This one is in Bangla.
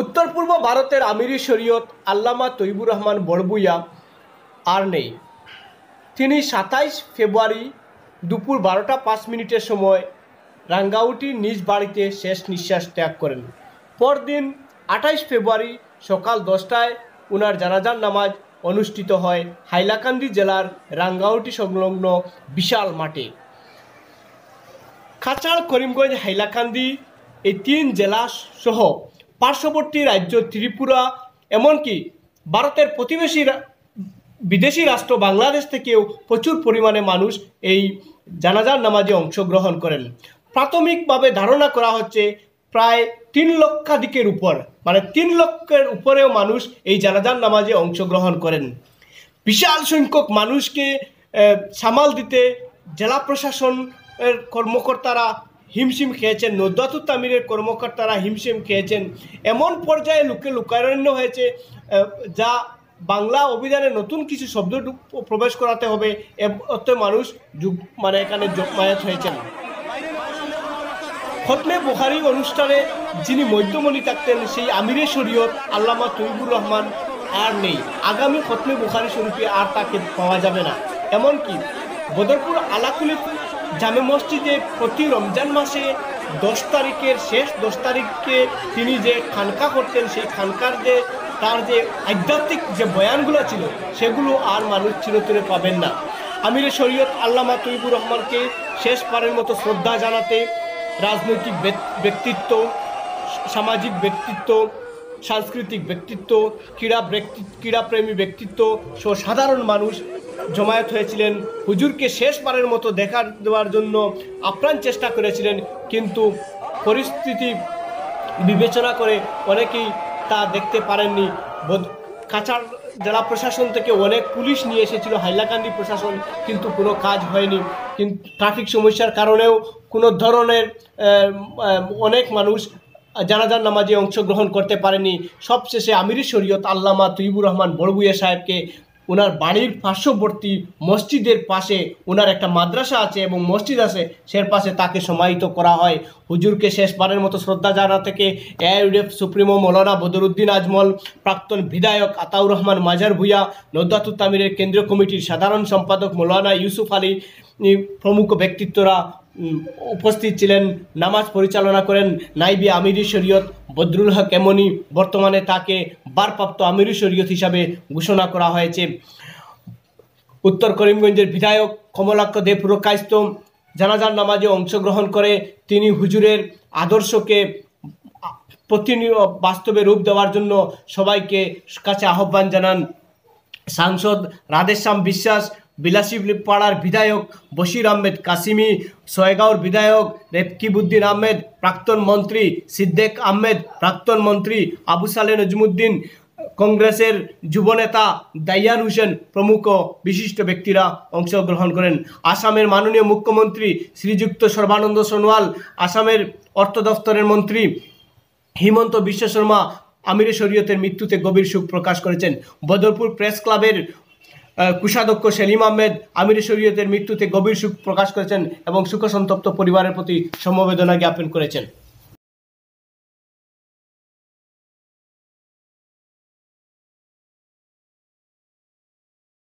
উত্তর পূর্ব ভারতের আমিরি শরীয়ত আল্লামা তৈবুর রহমান বড়বুইয়া আর নেই। তিনি সাতাইশ ফেব্রুয়ারি দুপুর বারোটা পাঁচ মিনিটের সময় রাঙ্গাউটি নিজ বাড়িতে শেষ নিঃশ্বাস ত্যাগ করেন। পরদিন আঠাইশ ফেব্রুয়ারি সকাল দশটায় উনার জানাজার নামাজ অনুষ্ঠিত হয় হাইলাকান্দি জেলার রাঙ্গাউটি সংলগ্ন বিশাল মাঠে। কাছাড় করিমগঞ্জ, হাইলাকান্দি এই তিন জেলা সহ পার্শ্ববর্তী রাজ্য ত্রিপুরা, এমনকি ভারতের প্রতিবেশী বিদেশি রাষ্ট্র বাংলাদেশ থেকেও প্রচুর পরিমাণে মানুষ এই জানাজার নামাজে অংশগ্রহণ করেন। প্রাথমিকভাবে ধারণা করা হচ্ছে প্রায় তিন লক্ষাধিকের উপর মানে তিন লক্ষের উপরেও মানুষ এই জানাজার নামাজে অংশগ্রহণ করেন। বিশাল সংখ্যক মানুষকে সামাল দিতে জেলা প্রশাসনের কর্মকর্তারা হিমশিম খেয়েছেন। নদাতুর তামিরের কর্মকর্তারা হিমশিম খেয়েছেন। এমন পর্যায়ে লোকে লোকারণ্য হয়েছে যা বাংলা অভিধানে নতুন কিছু শব্দ প্রবেশ করাতে হবে অত মানুষ মানে এখানে জমায়েত হয়েছেন। খতমে বুখারি অনুষ্ঠানে যিনি মধ্যমণি থাকতেন, সেই আমিরে শরীয়ত আল্লামা তৈবুর রহমান আর নেই। আগামী খতমে বুখারি শরীফে আর তাকে পাওয়া যাবে না। এমনকি বদরপুর আলাকুলি জামে মসজিদে প্রতি রমজান মাসে দশ তারিখের শেষ, দশ তারিখকে তিনি যে খানকা করতেন, সেই খানকার যে, তার যে আধ্যাত্মিক যে বয়ানগুলো ছিল, সেগুলো আর মানুষ চিরতরে পাবেন না। আমিরে শরীয়ত আল্লামা তৈবুর রহমানকে শেষ পারের মতো শ্রদ্ধা জানাতে, রাজনৈতিক ব্যক- ব্যক্তিত্ব, সামাজিক ব্যক্তিত্ব, সাংস্কৃতিক ব্যক্তিত্ব, ক্রীড়া ব্যক্তি, ক্রীড়াপ্রেমী ব্যক্তিত্ব সাধারণ মানুষ জমায়েত হয়েছিলেন। হুজুরকে শেষবারের মতো দেখা দেওয়ার জন্য আপ্রাণ চেষ্টা করেছিলেন, কিন্তু পরিস্থিতি বিবেচনা করে অনেকেই তা দেখতে পারেননি। কাছাড় জেলা প্রশাসন থেকে অনেক পুলিশ নিয়ে এসেছিল, হাইলাকান্দি প্রশাসন, কিন্তু কোনো কাজ হয়নি। কিন্তু ট্রাফিক সমস্যার কারণেও কোনো ধরনের অনেক মানুষ জানাজার নামাজে অংশগ্রহণ করতে পারেনি। সবশেষে আমির শরীয়ত আল্লামা তুইবুর রহমান বড়বুইয়া সাহেবকে ওনার বাড়ির পার্শ্ববর্তী মসজিদের পাশে ওনার একটা মাদ্রাসা আছে এবং মসজিদ আছে, সের পাশে তাকে সমাহিত করা হয়। হুজুরকে শেষবারের মতো শ্রদ্ধা জানা থেকে এআইউডিএফ সুপ্রিমো মৌলানা বদরুদ্দিন আজমল, প্রাক্তন বিধায়ক আতাউর রহমান মাজার ভুইয়া নদাতুর তামিরের কেন্দ্রীয় কমিটির সাধারণ সম্পাদক মৌলানা ইউসুফ আলী প্রমুখ ব্যক্তিত্বরা উপস্থিত ছিলেন। নামাজ পরিচালনা করেন নাইবি আমিরি শরীয়ত, বদরুল হক এমনি। বর্তমানে তাকে বারপ্রাপ্ত আমিরি শরীয়ত হিসাবে ঘোষণা করা হয়েছে। উত্তর করিমগঞ্জের বিধায়ক কমলাক্ষ দে পুরকায়স্ত জানাজার নামাজে অংশগ্রহণ করে তিনি হুজুরের আদর্শকে প্রতিনিয়ত বাস্তবে রূপ দেওয়ার জন্য সবাইকে কাছে আহ্বান জানান। সাংসদ রাধেশ্যাম বিশ্বাস বিলাসী পাড়ার বিধায়ক বশির আহমেদ কাসিমি সয়গাঁওর বিধায়ক রেফকিবুদ্দিন আহমেদ, প্রাক্তন মন্ত্রী সিদ্দেক আহমেদ, প্রাক্তন মন্ত্রী আবু সালে নজমুদ্দিন কংগ্রেসের যুবনেতা দাইয়ান হোসেন প্রমুখ বিশিষ্ট ব্যক্তিরা অংশগ্রহণ করেন। আসামের মাননীয় মুখ্যমন্ত্রী শ্রীযুক্ত সর্বানন্দ সোনোয়াল, আসামের অর্থ দফতরের মন্ত্রী হিমন্ত বিশ্ব শর্মা, আমিরে শরীয়তের মৃত্যুতে গভীর শোক প্রকাশ করেছেন। বদরপুর প্রেস ক্লাবের কুষাধ্যক্ষ সেলিম আহমেদ আমিরে শরীয়তের মৃত্যুতে গভীর শোক প্রকাশ করেছেন এবং সুখসন্তপ্ত পরিবারের প্রতি সমবেদনা জ্ঞাপন করেছেন।